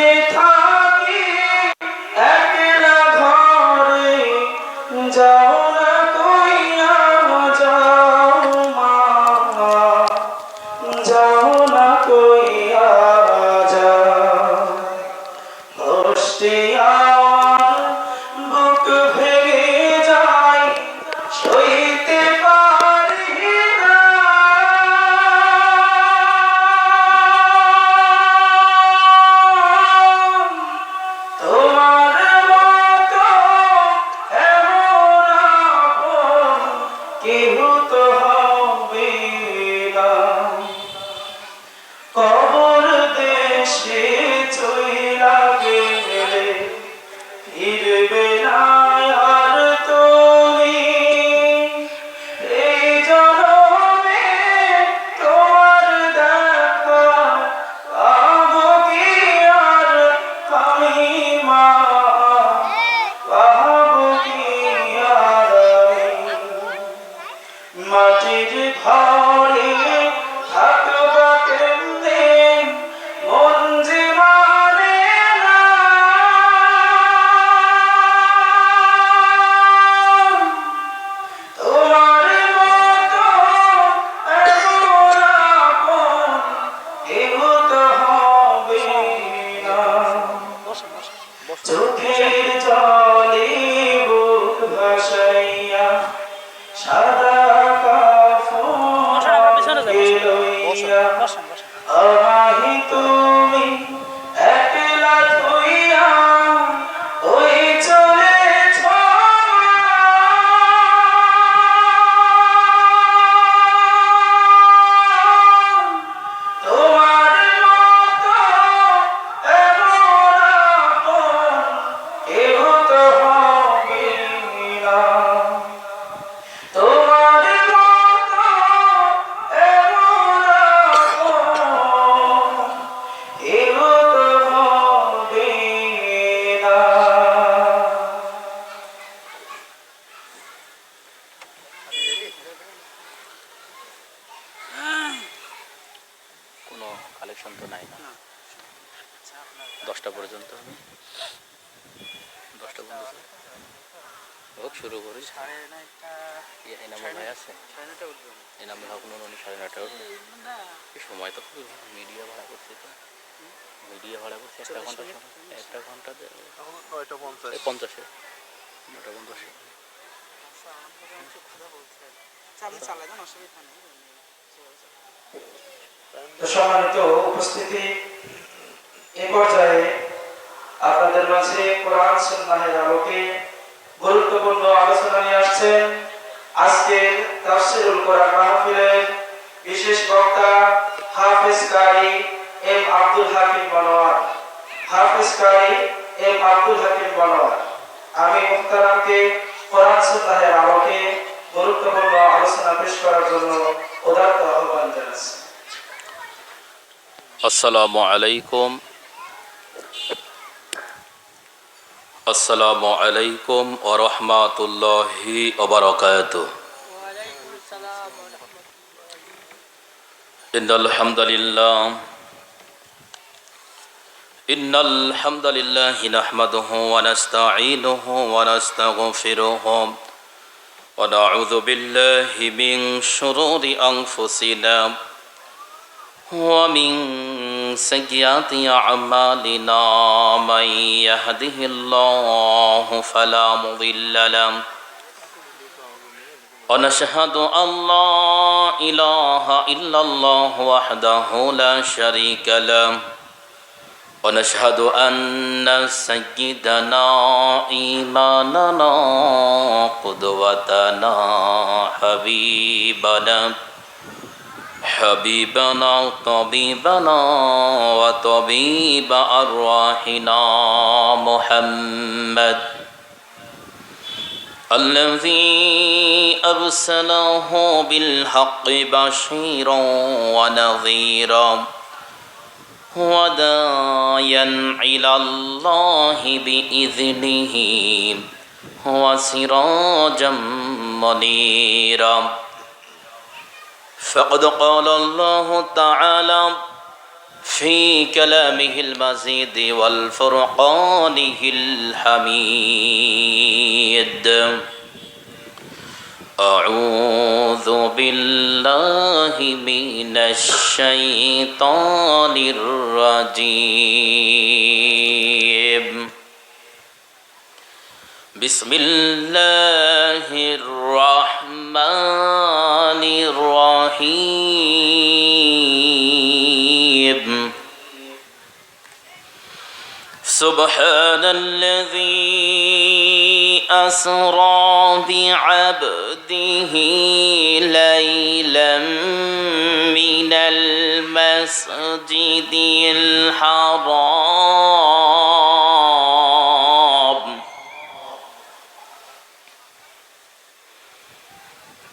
there. চোখের জলে সম্মানিত উপস্থিতি, এ পর্যায়ে আপনাদের মাঝে কোরআন সুন্নাহের আলোকে গুরুত্বপূর্ণ আলোচনা নিয়ে আসছেন আজকের তাফসিরুল কোরআন মাহফিলের বিশেষ বক্তা কারি এম আব্দুল হাকিম বনোয়ার কারি এম আব্দুল হাকিম আমি মুখতারামকে কোরআন সুন্নাহের আলোকে গুরুত্বপূর্ণ আলোচনা পেশ করার জন্য উদাত্ত আহ্বান জানাচ্ছি। আসসালামু আলাইকুম আসসালামু আলাইকুম ও রহমাতুল্লাহি ওবরাকাত إن الحمد لله إن الحمد لله نحمده ونستعينه ونستغفره ونعوذ بالله من شرور أنفسنا ومن سيئات أعمالنا من يهده الله فلا مضل له ونشهد أن لا إله إلا الله وحده لا شريك له ونشهد أن سيدنا إيماننا قدوتنا حبيبنا حبيبنا طبيبنا وطبيب أرواحنا محمد الذي أرسله بالحق بشيرا ونذيرا ودايا إلى الله بإذنه وسراجا منيرا فقد قال الله تعالى في كلامه المزيد والفرقانه الحميد. أعوذ بالله من الشيطان الرجيم. بسم الله الرحمن الرحيم. سبحان الذي أسرى بعبده ليلا من المسجد الحرام.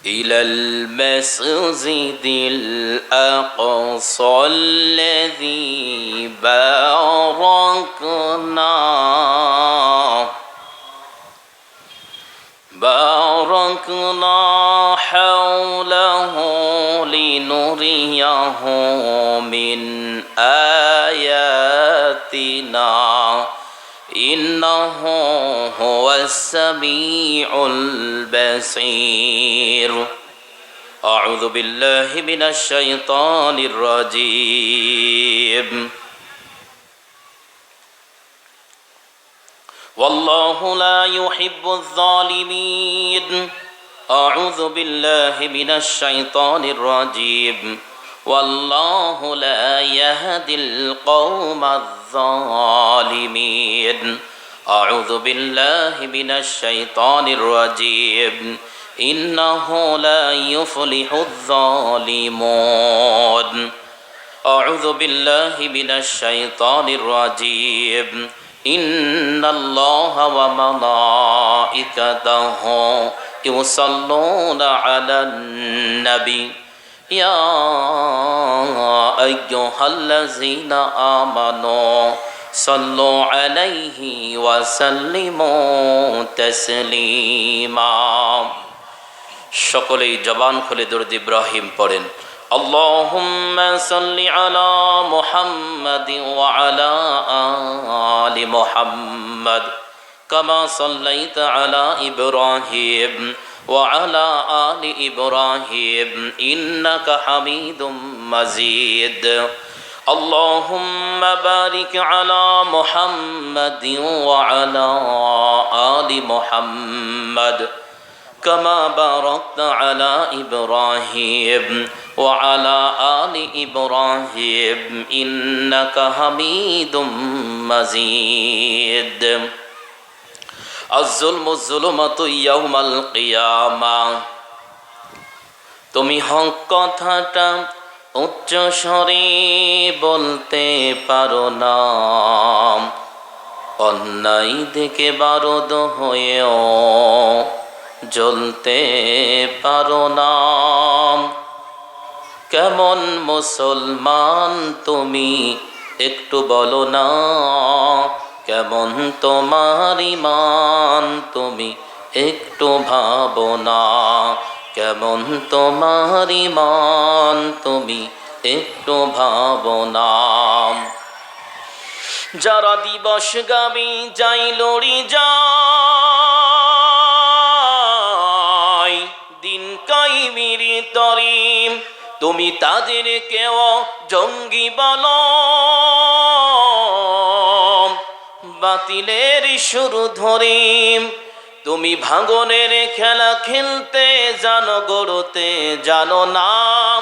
إلى المسجد الأقصى الذي باركنا. باركنا حوله لنريه من آياتنا. إنه هو السميع البصير. أعوذ بالله من الشيطان الرجيم. والله لا يحب الظالمين. أعوذ بالله من الشيطان الرجيم. والله لا يهدي القوم الظالمين. أعوذ بالله من الشيطان الرجيم. إنه لا يفلح الظالمون. أعوذ بالله من الشيطان الرجيم. إن الله وملائكته يصلون على النبي. يا أيها الذين آمنوا صلوا عليه وسلموا تسليما সকলেই জবান খুলে দরুদ ইব্রাহিম পড়েন اللهم صل على محمد وعلى آل محمد كما صليت على إبراهيم وعلى آل إبراهيم إنك حميد مجيد اللهم بارك على محمد وعلى آل محمد. كما باركت على إبراهيم وعلى آل إبراهيم إنك حميد مجيد তুমি হক কথাটা উচ্চ স্বরে বলতে পারো না। অন্যায় দেখে বারদ হয়েও জ্বলতে পারো না। কেমন মুসলমান তুমি একটু বলো না। কেমন তোমার ইমান তুমি একটু ভাবো না। কেমন তোমার ইমান তুমি একটু ভাবো না। যারা দিবস গাবি যাই লড়ি যায়, দিন কাইমিরি তরিম। তুমি তাদের কেউ জঙ্গি বল। বাতিলের শুরু ধরিম তুমি ভাঙনের খেলা খেলতে জানো, গড়তে জানো নাম।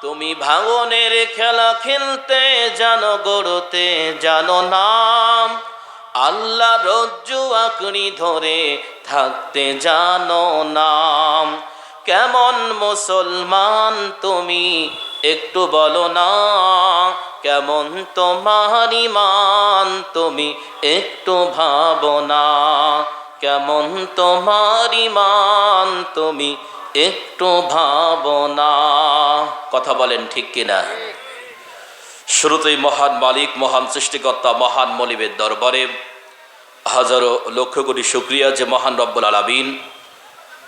তুমি ভাঙনের খেলা খেলতে জানো, গড়তে জানো নাম। আল্লাহ রজ্জু আঁকড়ি ধরে থাকতে জানো নাম। কেমন মুসলমান তুমি? একটু বলো না, কেমন তোমার ইমান তুমি? একটু ভাবো না, কেমন তোমার ইমান তুমি? একটু ভাবনা কথা বলেন ঠিক কিনা? শুরুতেই মহান মালিক, মহান সৃষ্টিকর্তা, মহান মলিবের দরবারে হাজারো লক্ষ কোটি শুক্রিয়া যে মহান রব্বুল আলমিন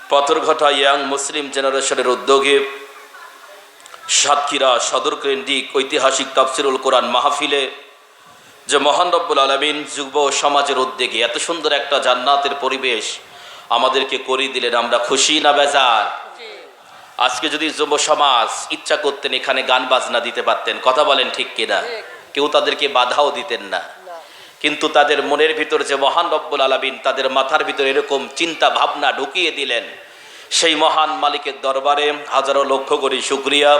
পাথরঘাটা ইয়াং মুসলিম জেনারেশনের উদ্যোগে সাতক্ষীরা সদর কেন্দ্রিক ঐতিহাসিক তাফসিরুল কোরআন মাহফিলে যে মহান রব্বুল আলমিন যুব সমাজের উদ্যোগে এত সুন্দর একটা জান্নাতের পরিবেশ আমাদেরকে করিয়ে দিলেন আমরা খুশি না বেজার? আজকে যদি যুব সমাজ ইচ্ছা করতেন এখানে গান বাজনা দিতে পারতেন কথা বলেন ঠিক কিনা? কেউ তাদেরকে বাধাও দিতেন না। কিন্তু তাদের মনের ভিতর যে মহান রব্বুল আলমিন তাদের মাথার ভিতর এরকম চিন্তা ভাবনা ঢুকিয়ে দিলেন। সেই মহান মালিকের দরবারে হাজারো লক্ষ কোটি শুক্রিয়া।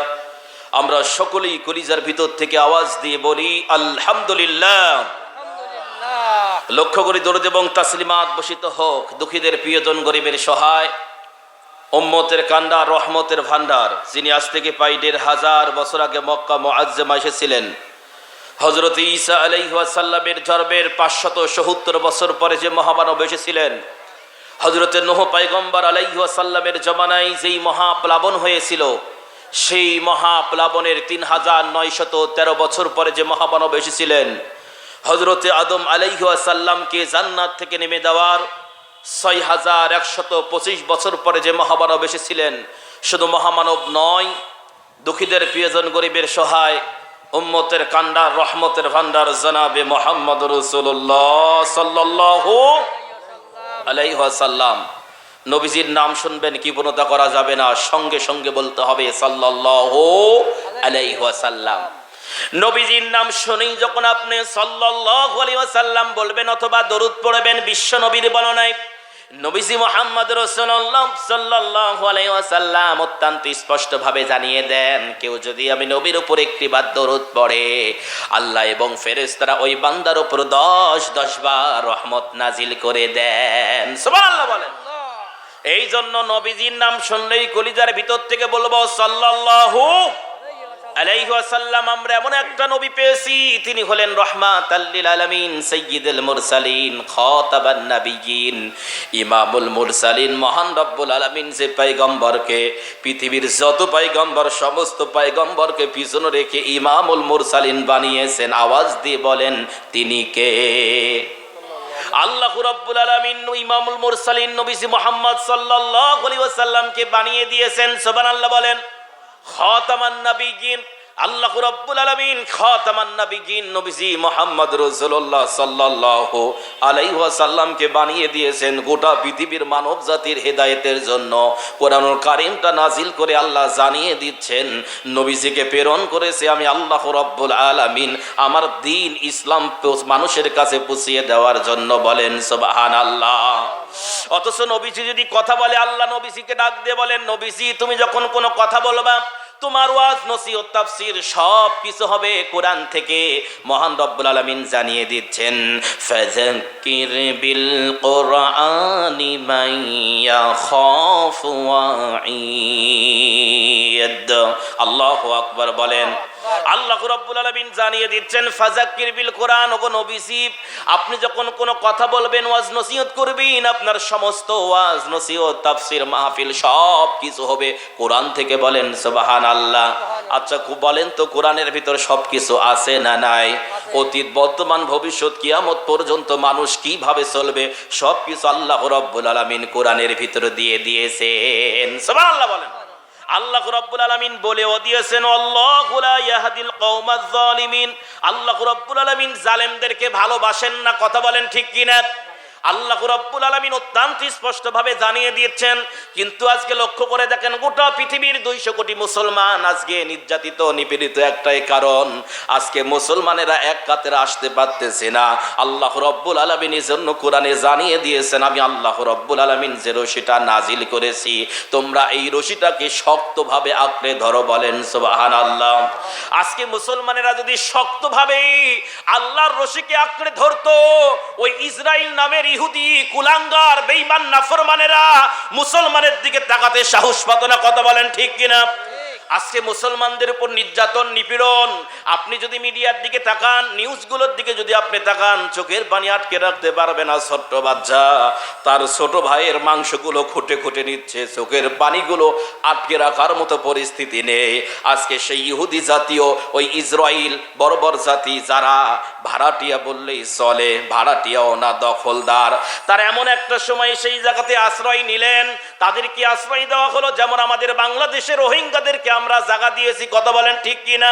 আমরা সকলেই কলিজার ভিতর থেকে আওয়াজ দিয়ে বলি আলহামদুলিল্লাহ। লক্ষ্য করি দরুদ এবং তাসলিমাত বসিত হোক দুঃখীদের প্রিয়জন গরিবের সহায় উম্মতের কান্ডা রহমতের ভান্ডার যিনি আজ থেকে প্রায় দেড় হাজার বছর আগে মক্কা মোয়াজ্জেমা এসেছিলেন। হজরত ঈসা আলাইহাসাল্লামের জন্মের পাঁচশত সত্তর বছর পরে যে মহামানব এসেছিলেন হজরতের নোহ পাইগম্বর আলাইহাসাল্লামের জমানায় যেই মহাপ্লাবন হয়েছিল, সেই মহাপ্লাবনের তিন হাজার নয়শত তেরো বছর পরে যে মহামানব এসেছিলেন হজরতে আদম আলাইহাসাল্লামকে জান্নাত থেকে নেমে দেওয়ার ছয় হাজার একশত পঁচিশ বছর পরে যে মহামানব এসেছিলেন, শুধু মহামানব নয়, দুঃখীদের প্রিয়জন গরিবের সহায় উম্মতের কান্ডার রহমতের ভান্ডার জনাবে মোহাম্মদ রসুল্লাহ সাল্লাহ নবীজির নাম শুনবেন কি পূর্ণতা করা যাবে না। সঙ্গে সঙ্গে বলতে হবে সাল্লাহ নবীজির নাম শুনেই যখন আপনি সাল্লাহ আলাইহাসাল্লাম বলবেন অথবা দরুদ পড়বেন, বিশ্ব নবীর বলনায় নবীজি মোহাম্মদ রসুল্লাহ সাল্লাহ আলাইসাল্লাম অত্যন্ত স্পষ্টভাবে জানিয়ে দেন কেউ যদি আমি নবীর উপর একটি বার দরুদ পড়ে আল্লাহ এবং ফেরেশতারা ওই বান্দার উপর দশ দশ বার রহমত নাজিল করে দেন। সুবহানাল্লাহ বলেন। এই জন্য নবীজির নাম শুনলেই কলিজার ভিতর থেকে বলব সাল্লাল্লাহু ইমামুল মুরসালিন বানিয়েছেন, আওয়াজ দিয়ে বলেন, তিনি কে? আল্লাহ রাব্বুল আলামিন ইমামুল মুরসালিন নবীজি মুহাম্মদ সাল্লাল্লাহু বানিয়ে দিয়েছেন, সুবহানাল্লাহ বলেন। খাতামান নাবিয়িন আল্লাহ রাব্বুল আলামিন খাতামান নাবিয়িন নবীজি মুহাম্মদ রাসূলুল্লাহ সাল্লাল্লাহু আলাইহি ওয়াসাল্লামকে বানিয়ে দিয়েছেন গোটা পৃথিবীর মানব জাতির হেদায়েতের জন্য। কোরআনুল কারীমটা নাজিল করে আল্লাহ জানিয়ে দিচ্ছেন, নবীজিকে প্রেরণ করেছে আমি আল্লাহ রাব্বুল আলামিন আমার দিন ইসলাম মানুষের কাছে পুষিয়ে দেওয়ার জন্য বলেন, সুবহানাল্লাহ। অথচ নবীজি যদি কথা বলে, আল্লাহ নবীজিকে ডাক দিয়ে বলেন, নবীজি তুমি যখন কোনো কথা বলবা তোমার ওয়াজ, নসিহত, তাফসীর সব কিছু হবে কোরআন থেকে। মহান রব্বুল আলামিন জানিয়ে দিচ্ছেন, ফাযাক্কির বিল কোরআনি মাইয়া ইয়াখাফু ওয়াঈদ আল্লাহু আকবার বলেন আল্লাহ রাব্বুল আলামিন জানিয়ে দিচ্ছেন ফাজাক্কির বিল কোরআন ওগো নবীজি আপনি যখন কোনো কথা বলবেন, ওয়াজ নসিহত করবেন, আপনার সমস্ত ওয়াজ নসিহত, তাফসীর, মাহফিল সব কিছু হবে। কোরআন থেকে বলেন, সুবহানাল্লাহ। আচ্ছা খুব বলেন তো, কোরআনের ভিতর সব কিছু আছে না নাই? অতীত, বর্তমান, ভবিষ্যৎ, কিয়ামত পর্যন্ত মানুষ কীভাবে চলবে? সব কিছু আল্লাহ রাব্বুল আলামিন কোরআনের ভিতর দিয়ে দিয়েছেন। সুবহানাল্লাহ বলেন। আল্লাহ রব্বুল আলমিন বলেও দিয়েছেন ইয়াহদিল জালিমিন আল্লাহ রব্বুল আলমিন জালেমদেরকে ভালোবাসেন না, কথা বলেন ঠিক কিনা? আল্লাহ রাব্বুল আলামিন অত্যন্ত স্পষ্টভাবে জানিয়ে দিয়েছেন, কিন্তু আজকে লক্ষ্য করে দেখেন গোটা পৃথিবীর দুইশো কোটি মুসলমান আজকে নির্যাতিত, নিপীড়িত একটাই কারণ, আজকে মুসলমানেরা এক কাতের আসতে পারতেছে না। আল্লাহ রব্বুল আলমিনের জন্য কোরআনে জানিয়ে দিয়েছেন, আমি আল্লাহ রব্বুল আলমিন যে রশিটা নাজিল করেছি, তোমরা এই রশিটাকে শক্তভাবে আঁকড়ে ধরো বলেন সুবাহান আল্লাহ আজকে মুসলমানেরা যদি শক্তভাবে আল্লাহর রশিকে আঁকড়ে ধরতো, ওই ইসরায়েল নামের ইহুদি কুলাঙ্গার বেঈমান নাফরমানেরা মুসলমানের দিকে তাকাতে সাহস পাত না। কথা বলেন ঠিক কিনা? আজকে মুসলমানদের উপর নির্যাতন, নিপীড়ন, আপনি যদি মিডিয়ার দিকে তাকান, নিউজগুলোর দিকে যদি আপনি তাকান, চোখের পানি আটকে রাখতে পারবে না ছোট্ট বাচ্চা। তার ছোট ভাইয়ের মাংসগুলো খুঁটে খুঁটে নিচ্ছে, চোখের পানিগুলো আটকে রাখার মতো পরিস্থিতি নেই। আজকে সেই ইহুদি জাতীয় ওই ইসরায়েল বর্বর জাতি, যারা ভাড়াটিয়া বললেই চলে, ভাড়াটিয়াও না দখলদার। তার এমন একটা সময় সেই জায়গাতে আশ্রয় নিলেন, তাদেরকে আশ্রয় দেওয়া হলো, যেমন আমাদের বাংলাদেশের রোহিঙ্গাদেরকে আমরা জায়গা দিয়েছি কথা বলেন ঠিক কিনা?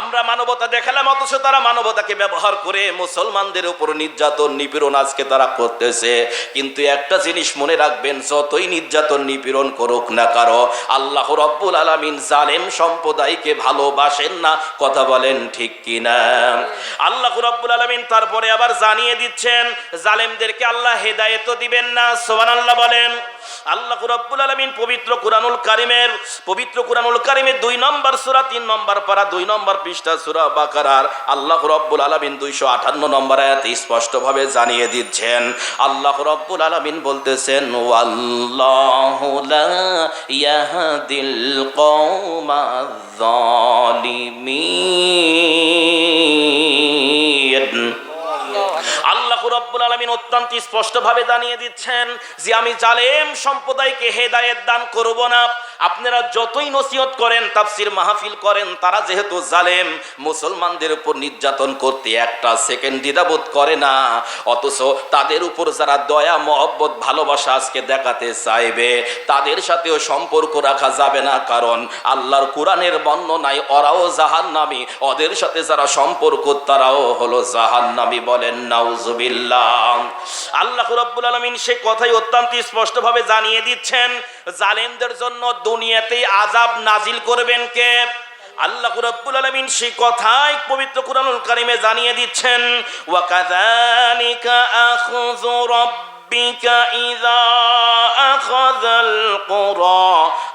আমরা মানবতা দেখালাম, অথচ তারা মানবতাকে ব্যবহার করে মুসলমানদের উপর নির্যাতন, নিপীড়ন আজকে তারা করতেছে। কিন্তু একটা জিনিস মনে রাখবেন, যতই নির্যাতন, নিপীড়ন করুক না কারও, আল্লাহ রব্বুল আলমিন জালেম সম্প্রদায়কে ভালোবাসেন না, কথা বলেন ঠিক কিনা? আল্লাহ রব্বুল আলমিন তারপরে আবার জানিয়ে দিচ্ছেন, জালেমদেরকে আল্লাহ হেদায়েতও দিবেন না সোমান আল্লাহ বলেন। আল্লাহ রব্বুল আলমিন পবিত্র কুরআনুল কারিমের, পবিত্র কুরআনুল কারিমের দুই নম্বর সূরা, তিন নম্বর পারা, দুই নম্বর পৃষ্ঠা সুরা বাকারার আল্লাহ রব্বুল আলমিন দুইশো আঠান্ন নম্বর আয়াতে স্পষ্টভাবে জানিয়ে দিচ্ছেন। আল্লাহ রব্বুল আলমিন বলতেছেন আল্লাহ আপনারা যতই নসিহত করেন মাহফিল করেন, তারা যেহেতু জালেম, মুসলমানদের উপর নির্যাতন করতে একটা সেকেন্ড দ্বিধাবোধ করে না। অথচ তাদের উপর যারা দয়া, মহব্বত, ভালোবাসা আজকে দেখাতে চাইবে, তাদের সাথেও সম্পর্ক রাখা যাবে না। কারণ আল্লাহর কোরআনের বর্ণনায় ওরাও জাহান্নামী, ওদের সাথে যারা সম্পর্ক, তারাও হলো জাহান্নামী বলেন। আল্লাহ রাব্বুল আলামিন সে কথাই অত্যন্ত স্পষ্টভাবে জানিয়ে দিচ্ছেন, জালেমদের জন্য দুনিয়াতেই আজাব নাজিল করবেন কে? আল্লাহ রাব্বুল আলামিন সেই কথাই পবিত্র কুরআনুল কারিমে জানিয়ে দিচ্ছেন, ওয়া কাযালিকা আখযু রাব্বিকা ইযা আখাযাল কুরা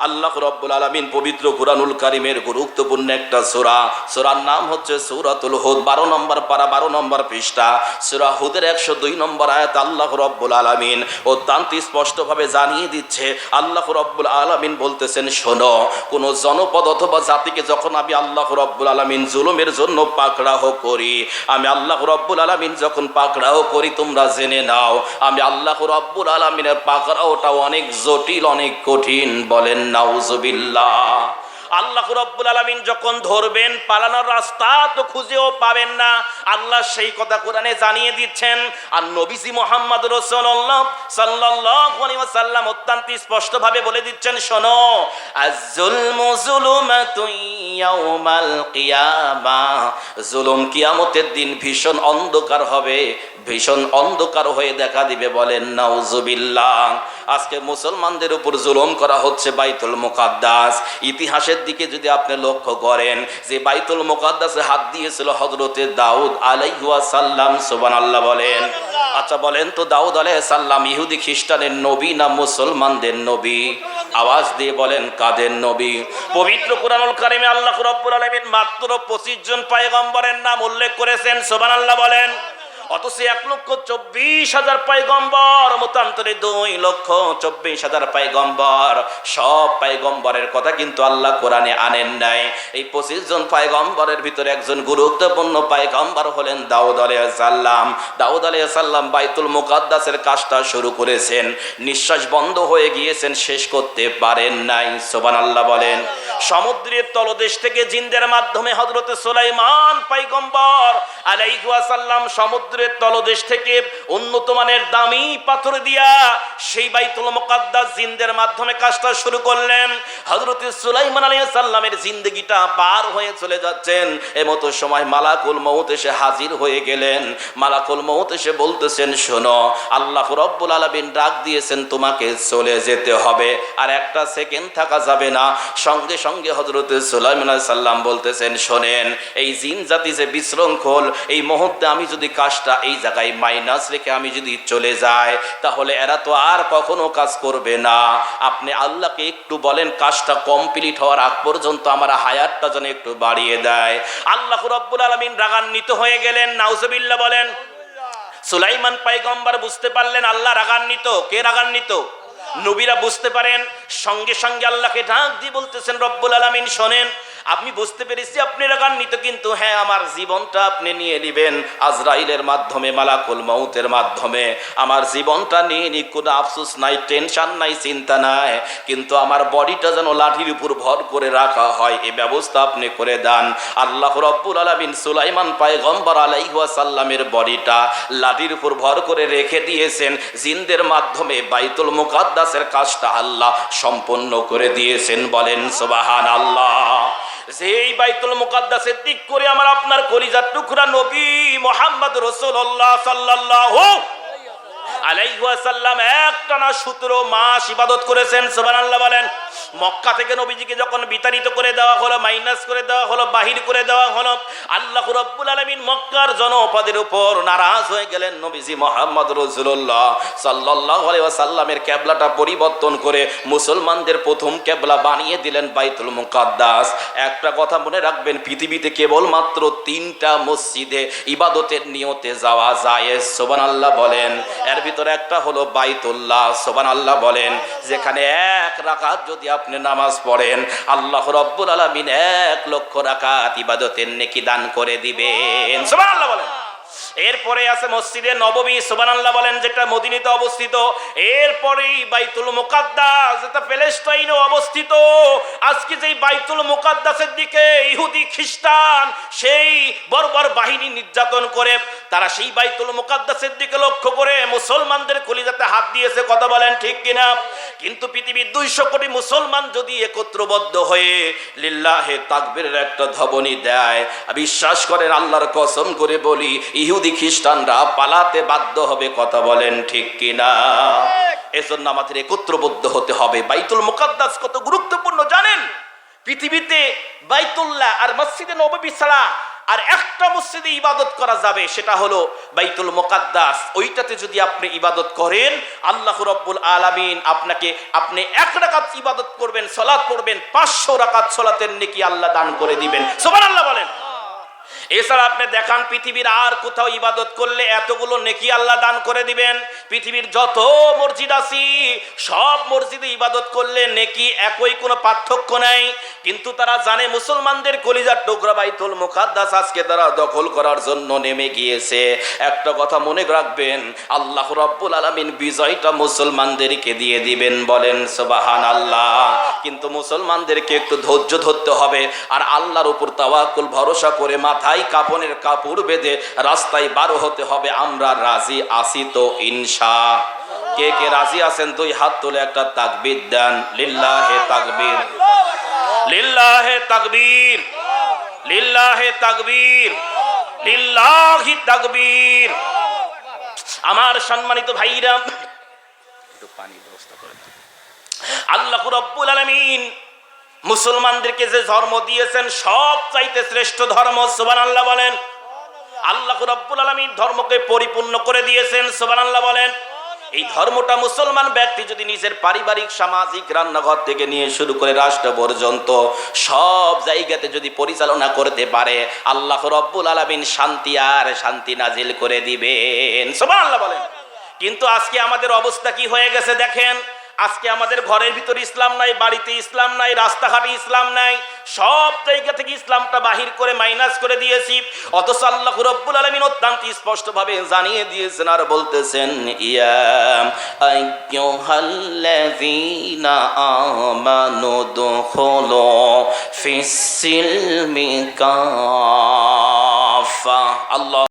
আল্লাহ রাব্বুল আলামিন পবিত্র কুরআনুল কারিমের গুরুত্বপূর্ণ একটা সূরা। সূরার নাম হচ্ছে সূরাতুল হুদ 12 নম্বর পারা 12 নম্বর পৃষ্ঠা। সূরা হুদের 102 নম্বর আয়াত আল্লাহ রাব্বুল আলামিন অত্যন্ত স্পষ্টভাবে জানিয়ে দিচ্ছে। আল্লাহ রাব্বুল আলামিন বলতেছেন, শোনো, কোন জনপদ অথবা জাতিকে যখন আমি আল্লাহ রব্বুল আলামিন জুলুমের জন্য পাকড়াও করি, আমি আল্লাহ রব্বুল আলামিন যখন পাকড়াও করি, তোমরা জেনে নাও, আমি আল্লাহ রব্বুল আলামিনের পাকড়াওটা অনেক জটিল, অনেক কঠিন, বলেন, নাউজুবিল্লাহ। আল্লাহ রব্বুল আলামিন যখন ধরবেন, পালানোর রাস্তা তো খুঁজেও পাবেন না। আল্লাহ সেই কথা কোরআনে জানিয়ে দিচ্ছেন। আর নবীজি মোহাম্মদ রসুল্লাহ সাল্লাল্লাহু আলাইহি ওয়াসাল্লাম অত্যন্ত স্পষ্টভাবে বলে দিচ্ছেন, শোনো জুলুম কিয়ামতের দিন ভীষণ অন্ধকার হবে। ভীষণ অন্ধকার হয়ে দেখা দিবে, বলেন, নাউজুবিল্লাহ, আজকে মুসলমানদের উপর জুলুম করা হচ্ছে বাইতুল মুকাদ্দাস। ইতিহাসের দিকে যদি আপনি লক্ষ্য করেন, যে বাইতুল মুকাদ্দাসে হাত দিয়েছিল হজরতে দাউদ আলাইহুয়া সাল্লাম সুবান আল্লাহ বলেন। আচ্ছা বলেন তো, দাউদ আলাই সাল্লাম ইহুদি, খ্রিস্টানের নবী না মুসলমানদের নবী? আওয়াজ দিয়ে বলেন, কাদের নবী? পবিত্র কোরআনুল কারিমে আল্লাহ রব্বুল আলামিন মাত্র পঁচিশ জন পায়গম্বরের নাম উল্লেখ করেছেন সুবান আল্লাহ বলেন। অথচ এক লক্ষ চব্বিশ হাজার পাইগম্বর, মতান্তরে দুই লক্ষ চব্বিশ হাজার পাইগম্বর। সব পাইগম্বরের কথা কিন্তু আল্লাহ কোরআনে আনেন নাই। এই পঁচিশ জন পাইগম্বরের ভিতরে একজন গুরুত্বপূর্ণ পাইগম্বর হলেন দাউদ আলাইসাল্লাম দাউদ আলাইসাল্লাম বাইতুল মুকাদ্দাসের কাজটা শুরু করেছেন। নিঃশ্বাস বন্ধ হয়ে গিয়েছেন, শেষ করতে পারেন নাই। সোবান আল্লাহ বলেন, সমুদ্রের তলদেশ থেকে জিন্দের মাধ্যমে হজরতে সোলাইমান পাইগম্বর আলাইহাসাল্লাম সমুদ্রের তলদেশ থেকে উন্নত মানের দামি পাথর দিয়া সেই বাইতুল মুকাদ্দাস জিন্দের মাধ্যমে কাজটা শুরু করলেন। হজরতে সুলাইমান আলাইহিস সাল্লামের জিন্দগিটা পার হয়ে চলে যাচ্ছেন। এমতো সময় মালাকুল মউত এসে হাজির হয়ে গেলেন। মালাকুল মউত এসে বলতেছেন, শোনো, আল্লাহ রব্বুল আলামিন ডাক দিয়েছেন তোমাকে চলে যেতে হবে। আর একটা সেকেন্ড থাকা যাবে না। সঙ্গে সঙ্গে হজরতে সুলাইমান সাল্লাম বলতেছেন, শোনেন, এই জিন জাতি যে বিশৃঙ্খল, এই মুহূর্তে আমি যদি কাজটা এই জায়গায় মাইনাস রেখে আমি যদি চলে যাই, তাহলে এরা তো আর কখনো কাজ করবে না। আপনি আল্লাহকে একটু বলেন, কাজটা কমপ্লিট হওয়ার আগ পর্যন্ত আমার হায়াতটা যেন একটু বাড়িয়ে দেয়। আল্লাহ রব্বুল আলমিন রাগান্বিত হয়ে গেলেন নাউজবিল্লা বলেন। সুলাইমান পাইগম্বর বুঝতে পারলেন আল্লাহ রাগান্বিত। কে রাগান্বিত? নবীরা বুঝতে পারেন, সঙ্গে সঙ্গে আল্লাহকে ডাক দিয়ে বলতেছেন, রব্বুল আলমিন, শোনেন আমি বুঝতে পেরেছি আপনি রাগান্বিত, কিন্তু হ্যাঁ আমার জীবনটা আপনি নিয়ে নেবেন আজরাইলের মাধ্যমে, মালাকুল মৌতের মাধ্যমে। আমার জীবনটা নিয়ে নি কোনো আফসোস নাই, টেনশন নাই, চিন্তা নাই, কিন্তু আমার বডিটা যেন লাঠির উপর ভর করে রাখা হয়, এ ব্যবস্থা আপনি করে দেন। আল্লাহ রব্বুল আলামিন সুলাইমান পায়গম্বর আলাইহাসাল্লামের বডিটা লাঠির উপর ভর করে রেখে দিয়েছেন। জিনদের মাধ্যমে বাইতুল মুকাদ্দাসের কাজটা আল্লাহ সম্পন্ন করে দিয়েছেন, বলেন সুবাহান আল্লাহ সেই বাইতুল মুকাদ্দাসের দিক করে আমার আপনার কলিজার টুকরা নবী মোহাম্মদ রসুল্লাহ সাল্লাল্লাহু আলাইহাসাল্লাম একটানা সতেরো মাস ইবাদত করেছেন, সুবহানাল্লাহ বলেন। মক্কা থেকে নবীজিকে যখন বিতাড়িত করে দেওয়া হলো মাইনাস করে দেওয়া হলো, বাহির করে দেওয়া হলো, আল্লাহ রব্বুল আলমিন মক্কার জনপদের উপর নারাজ হয়ে গেলেন নবীজি মোহাম্মদ রসুল্লাহ সাল্লাহ সাল্লামের ক্যাবলাটা পরিবর্তন করে মুসলমানদের প্রথম ক্যাবলা বানিয়ে দিলেন বাইতুল মুকাদ্দাস। একটা কথা মনে রাখবেন, পৃথিবীতে কেবলমাত্র তিনটা মসজিদে ইবাদতের নিয়তে যাওয়া যায় সোবান আল্লাহ বলেন। এর ভিতরে একটা হলো বাইতুল্লাহ সোবান আল্লাহ বলেন। যেখানে এক রাকাত যদি আপনি নামাজ পড়েন, আল্লাহ রব্বুল আলমিন এক লক্ষ রাকাত ইবাদতের নেকি দান করে দিবেন। আল্লাহ বলেন। এরপরে আছে মসজিদে নববী, সুবহানাল্লাহ বলেন, যেটা মদিনাতে অবস্থিত। এরপরেই বাইতুল মুকাদ্দাস, যেটা প্যালেস্টাইনে অবস্থিত। আজকে যেই বাইতুল মুকাদ্দাসের দিকে ইহুদি খ্রিস্টান সেই বর্বর বাহিনী নির্যাতন করে, তারা সেই বাইতুল মুকাদ্দাসের দিকে লক্ষ্য করে মুসলমানদের কলিজাতে হাত দিয়েছে, কথা বলেন ঠিক কিনা? কিন্তু পৃথিবীর দুইশো কোটি মুসলমান যদি একত্রবদ্ধ হয়ে লিল্লাহে তাকবীরের একটা ধবনি দেয়, বিশ্বাস করেন আল্লাহর কসম করে বলি, ইহুদি খ্রিস্টানরা পালাতে বাধ্য হবে, কথা বলেন ঠিক কিনা? এজন্য আমাদের একত্রবদ্ধ হতে হবে। বাইতুল মুকাদ্দাস কত গুরুত্বপূর্ণ, জানেন? পৃথিবীতে বাইতুল্লাহ আর মসজিদে নববী ছাড়া আর একটা মসজিদে ইবাদত করা যাবে, সেটা হলো বাইতুল মোকাদ্দাস। ওইটাতে যদি আপনি ইবাদত করেন, আল্লাহ রব্বুল আলামিন আপনাকে, আপনি এক রাকাত ইবাদত করবেন সলাৎ পড়বেন, পাঁচশো রাকাত সলাতের নেকি আল্লাহ দান করে দিবেন। সোমান আল্লাহ বলেন। এছাড়া আপনি দেখান পৃথিবীর আর কোথাও ইবাদত করলে এতগুলো নেকি আল্লাহ দান করে দিবেন। পৃথিবীর যত মসজিদ আছি, সব মসজিদে ইবাদত করলে নেকি একই, কোনো পার্থক্য নাই। কিন্তু তারা জানে মুসলমানদের কলিজার টুকরা বাইতুল মুকাদ্দাস আজকে তারা দখল করার জন্য নেমে গিয়েছে। একটা কথা মনে রাখবেন, আল্লাহ রাব্বুল আলামিন বিজয়টা মুসলমানদেরকে দিয়ে দিবেন বলেন সুবাহান আল্লাহ কিন্তু মুসলমানদেরকে একটু ধৈর্য ধরতে হবে, আর আল্লাহর উপর তাওয়াক্কুল ভরসা করে মাথায় কাপনের কাপড় বেঁধে রাস্তায় বারো হতে হবে। আমরা রাজি আসি তো ইনশা। কে কে রাজি আছেন? দুই হাত তুলে একটা তাকবীর দেন। লিল্লাহে তাকবীর। লিল্লাহে তাকবীর। লিল্লাহে তাকবীর। লিল্লাহি তাকবীর। আমার সম্মানিত ভাইরা, একটু পানির ব্যবস্থা করে। আল্লাহ রব্বুল আলামিন মুসলমানদেরকে যে ধর্ম দিয়েছেন, সব চাইতে শ্রেষ্ঠ ধর্ম সুবান আল্লাহ বলেন। আল্লাহ রব্বুল আলামিন ধর্মকে পরিপূর্ণ করে দিয়েছেন সুবান আল্লাহ বলেন। এই ধর্মটা মুসলমান ব্যক্তি যদি নিজের পারিবারিক, সামাজিক রান্নাঘর থেকে নিয়ে শুরু করে রাষ্ট্র পর্যন্ত সব জায়গাতে যদি পরিচালনা করতে পারে, আল্লাহ রব্বুল আলামিন শান্তি আর শান্তি নাজিল করে দিবেন, সুবহানাল্লাহ বলেন। কিন্তু আজকে আমাদের অবস্থা কি হয়ে গেছে দেখেন? আজকে আমাদের ঘরের ভিতরে ইসলাম নাই, বাড়িতে ইসলাম নাই, রাস্তাঘাটে ইসলাম নাই, সব জায়গা থেকে ইসলামটা বাহির করে মাইনাস করে দিয়েছি। অথচ আল্লাহ রব্বুল আলমিন অত্যন্ত স্পষ্টভাবে জানিয়ে দিয়েছেন আর বলতেছেন ইয়াম আল্লাহ